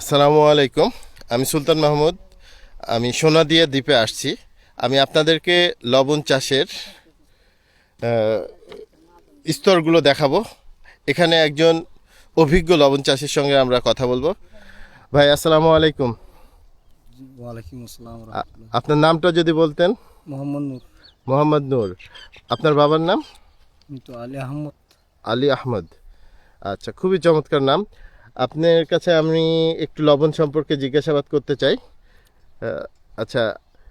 আসসালামু আলাইকুম। আমি সুলতান মাহমুদ। আমি সোনাদিয়া দ্বীপে আসছি। আমি আপনাদেরকে লবণ চাষের স্তরগুলো দেখাবো। এখানে একজন অভিজ্ঞ লবণ চাষের সঙ্গে আমরা কথা বলব। ভাই আসসালামু আলাইকুম। ওয়ালাইকুম আসসালাম আপনার নামটা যদি বলতেন। মোহাম্মদ নূর। মোহাম্মদ নূর। আপনার বাবার নাম? তো আলী আহমদ। আলী আহমদ। আচ্ছা খুবই চমৎকার নাম। আপনার কাছে আমি একটু লবণ সম্পর্কে জিজ্ঞাসাবাদ করতে চাই। আচ্ছা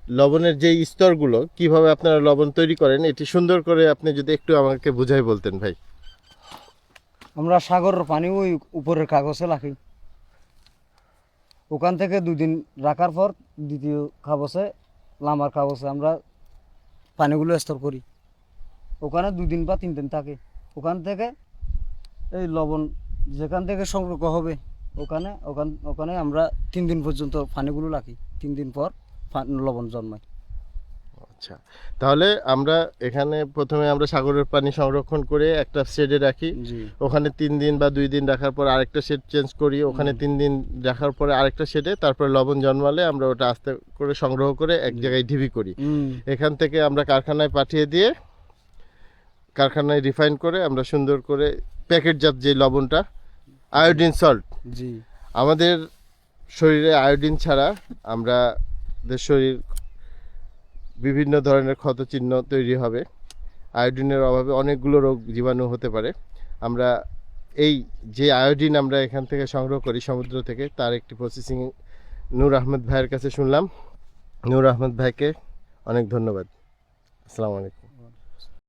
লবণের যে স্তরগুলো, কীভাবে আপনারা লবণ তৈরি করেন, এটি সুন্দর করে আপনি যদি একটু আমাকে বুঝাই বলতেন ভাই। আমরা সাগরের পানি ওই উপরের কাগজে রাখি। ওখান থেকে দুদিন রাখার পর দ্বিতীয় কাগজে, লামার কাগজে আমরা পানিগুলো স্তর করি। ওখানে দুদিন বা তিন দিন থাকে। ওখান থেকে এই লবণ যেখান থেকে সংগ্রহ হবে ওখানে ওখান ওখানে আমরা তিন দিন পর্যন্ত পানিগুলো রাখি। তিন দিন পর লবণ জন্মায়। আচ্ছা। তাহলে আমরা এখানে প্রথমে আমরা সাগরের পানি সংরক্ষণ করে একটা শেডে রাখি। ওখানে তিন দিন বা দুই দিন রাখার পর আরেকটা শেড চেঞ্জ করি। ওখানে তিন দিন রাখার পরে আরেকটা শেডে তারপর লবণ জন্মালে আমরা ওটা আস্তে করে সংগ্রহ করে এক জায়গায় ঢিবি করি। এখান থেকে আমরা কারখানায় পাঠিয়ে দিয়ে কারখানায় রিফাইন করে আমরা সুন্দর করে প্যাকেটজাত যে লবণটা আয়োডিন সল্ট। জি। আমাদের শরীরে আয়োডিন ছাড়া আমরা শরীর বিভিন্ন ধরনের ক্ষতচিহ্ন তৈরি হবে। আয়োডিনের অভাবে অনেকগুলো রোগ জীবাণু হতে পারে। আমরা এই যে আয়োডিন আমরা এখান থেকে সংগ্রহ করি সমুদ্র থেকে তার একটি প্রসেসিং নূর আহমেদ ভাইয়ের কাছে শুনলাম। নূর আহমেদ ভাইকে অনেক ধন্যবাদ। আসসালামু আলাইকুম।